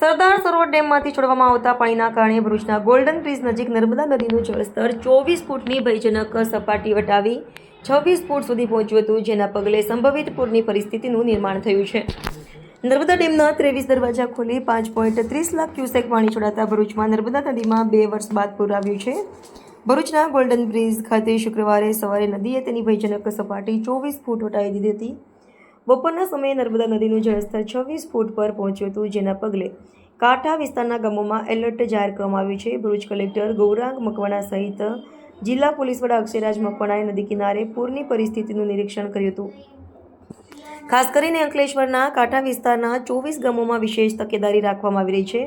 સરદાર સરોવર ડેમમાંથી છોડવામાં આવતા પાણીના કારણે ભરૂચના ગોલ્ડન બ્રિજ નજીક નર્મદા નદીનું જળસ્તર ચોવીસ ફૂટની ભયજનક સપાટી વટાવી છવ્વીસ ફૂટ સુધી પહોંચ્યું હતું, જેના પગલે સંભવિત પૂરની પરિસ્થિતિનું નિર્માણ થયું છે. નર્મદા ડેમના ત્રેવીસ દરવાજા ખોલી પાંચ પોઈન્ટ ત્રીસ લાખ ક્યુસેક પાણી છોડાતા ભરૂચમાં નર્મદા નદીમાં બે વર્ષ બાદ પૂર આવ્યું છે. ભરૂચના ગોલ્ડન બ્રિજ ખાતે શુક્રવારે સવારે નદીએ તેની ભયજનક સપાટી ચોવીસ ફૂટ વટાવી દીધી હતી. બપોરના સમયે નર્મદા નદીનું જળસ્તર છવ્વીસ ફૂટ પર પહોંચ્યું હતું, જેના પગલે કાંઠા વિસ્તારના ગામોમાં એલર્ટ જાહેર કરવામાં આવ્યું છે. ભરૂચ કલેક્ટર ગૌરાંગ મકવાણા સહિત જિલ્લા પોલીસ વડા અક્ષયરાજ મકવાણાએ નદી કિનારે પૂરની પરિસ્થિતિનું નિરીક્ષણ કર્યું હતું. ખાસ કરીને અંકલેશ્વરના કાંઠા વિસ્તારના ચોવીસ ગામોમાં વિશેષ તકેદારી રાખવામાં આવી રહી છે.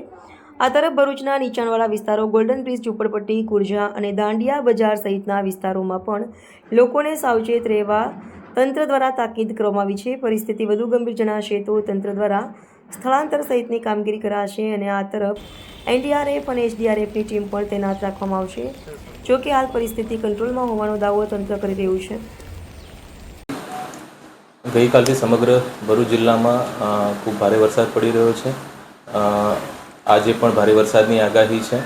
આ તરફ ભરૂચના નીચાણવાળા વિસ્તારો ગોલ્ડન બ્રિજ, ઝુંપડપટ્ટી, કુરજા અને દાંડિયા બજાર સહિતના વિસ્તારોમાં પણ લોકોને સાવચેત રહેવા તંત્ર દ્વારા તાકીદ કરવામાં આવી છે. પરિસ્થિતિ વધુ ગંભીર જણાશે તો તંત્ર દ્વારા સ્થળાંતર સહિતની કામગીરી કરાશે અને આ તરફ એનડીઆરએફ અને એસડીઆરએફની ટીમ પણ તૈનાત રાખવામાં આવશે. જો કે હાલ પરિસ્થિતિ કંટ્રોલમાં હોવાનો દાવો તંત્ર કરી રહ્યું છે. ગઈકાલથી સમગ્ર ભરૂચ જિલ્લામાં ખૂબ ભારે વરસાદ પડી રહ્યો છે. આજે પણ ભારે વરસાદની આગાહી છે.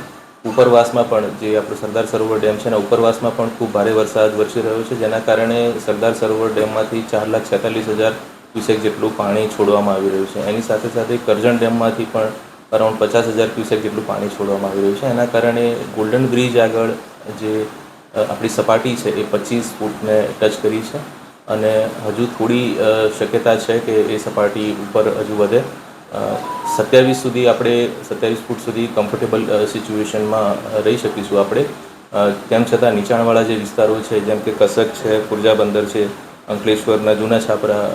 ઉપરવાસમાં પણ જે આપણો સરદાર સરોવર ડેમ છે ને ઉપરવાસમાં પણ ખૂબ ભારે વરસાદ વરસી રહ્યો છે. જેના કારણે સરદાર સરોવર ડેમમાંથી ચાર લાખ છેતાલીસ હજાર ક્યુસેક જેટલું પાણી છોડવામાં આવી રહ્યું છે. એની સાથે સાથે કરજણ ડેમમાંથી પણ અરાઉન્ડ પચાસ હજાર ક્યુસેક જેટલું પાણી છોડવામાં આવી રહ્યું છે. એના કારણે ગોલ્ડન બ્રિજ આગળ જે આપણી સપાટી છે એ પચીસ ફૂટને ટચ કરી છે અને હજુ થોડી શક્યતા છે કે એ સપાટી ઉપર હજુ વધે. સત્યાવીસ સુધી આપણે, સત્યાવીસ ફૂટ સુધી કમ્ફર્ટેબલ સિચ્યુએશનમાં રહી શકીશું આપણે. તેમ છતાં નીચાણવાળા જે વિસ્તારો છે, જેમ કે કસક છે કુરજા બંદર છે, અંકલેશ્વરના જૂના છાપરા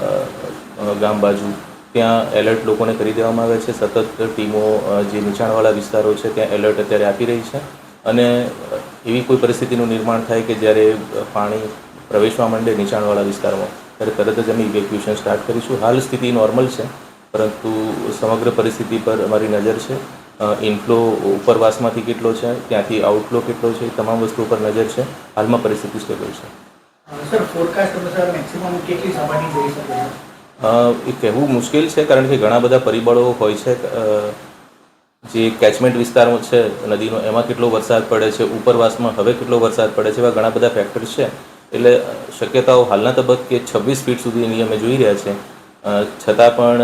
ગામ બાજુ, ત્યાં એલર્ટ લોકોને કરી દેવામાં આવે છે. સતત ટીમો જે નીચાણવાળા વિસ્તારો છે, ત્યાં એલર્ટ અત્યારે આપી રહી છે. અને એવી કોઈ પરિસ્થિતિનું નિર્માણ થાય કે જ્યારે પાણી પ્રવેશવા માંડે નીચાણવાળા વિસ્તારમાં, ત્યારે તરત જ અમે ઇવેક્યુએશન સ્ટાર્ટ કરીશું. હાલ સ્થિતિ નોર્મલ છે. પરંતુ સમગ્ર પરિસ્થિતિ પર અમારી નજર છે. ઇનફ્લો ઉપરવાસમાંથી કેટલો છે ત્યાંથી આઉટફ્લો કેટલો છે તમામ વસ્તુ પર નજર છે. હાલમાં પરિસ્થિતિ સ્ટેબલ છે. સર ફોરકાસ્ટ અનુસાર મેક્સિમમ કેટલી સપાટી જઈ શકે છે? એ કહેવું મુશ્કેલ છે કારણ કે ઘણા બધા પરિબળો હોય છે. જે કેચમેન્ટ વિસ્તારો છે નદીનો એમાં કેટલો વરસાદ પડે છે ઉપરવાસમાં હવે કેટલો વરસાદ પડે છે એવા ઘણા બધા ફેક્ટર્સ છે. એટલે શક્યતાઓ હાલના તબક્કે છવ્વીસ ફીટ સુધીની અમે જોઈ રહ્યા છે છતાં પણ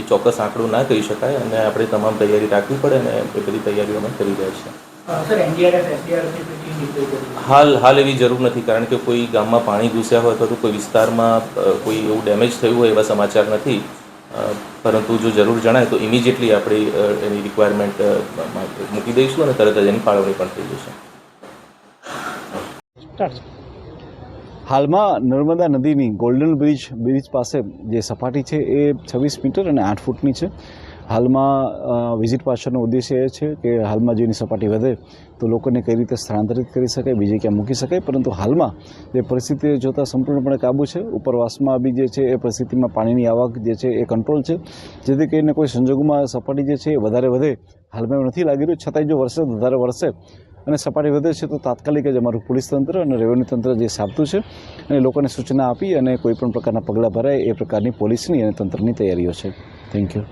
એ ચોક્કસ આંકડું ના કહી શકાય અને આપણે તમામ તૈયારી રાખવી પડે અને એ બધી તૈયારીઓ અમે કરી રહ્યા છીએ. હાલ હાલ એવી જરૂર નથી કારણ કે કોઈ ગામમાં પાણી ઘૂસ્યા હોય અથવા તો કોઈ વિસ્તારમાં કોઈ એવું ડેમેજ થયું હોય એવા સમાચાર નથી. પરંતુ જો જરૂર જણાય તો ઇમિજિએટલી આપણે એની રિક્વાયરમેન્ટ મૂકી દઈશું અને તરત જ એની ફાળવણી પણ થઈ જશે. હાલમાં નર્મદા નદીની ગોલ્ડન બ્રિજ બ્રિજ પાસે જે સપાટી છે એ છવ્વીસ મીટર અને આઠ ફૂટની છે. હાલમાં વિઝિટ પાછળનો ઉદ્દેશ્ય એ છે કે હાલમાં જેની સપાટી વધે તો લોકોને કઈ રીતે સ્થળાંતરિત કરી શકાય, બીજે ક્યાં મૂકી શકાય? પરંતુ હાલમાં જે પરિસ્થિતિ જોતાં સંપૂર્ણપણે કાબુ છે. ઉપરવાસમાં બી જે છે એ પરિસ્થિતિમાં પાણીની આવક જે છે એ કંટ્રોલ છે. જેથી કરીને કોઈ સંજોગોમાં સપાટી જે છે એ વધારે વધે. હાલમાં એવું નથી લાગી રહ્યું. છતાંય જો વરસે વધારે વરસે અને સપાટી વધે છે તો તાત્કાલિક જ અમારું પોલીસ તંત્ર અને રેવન્યુ તંત્ર જે સાબતું છે અને લોકોને સૂચના આપી અને કોઈપણ પ્રકારના પગલાં ભરાય એ પ્રકારની પોલીસની અને તંત્રની તૈયારીઓ છે. Thank you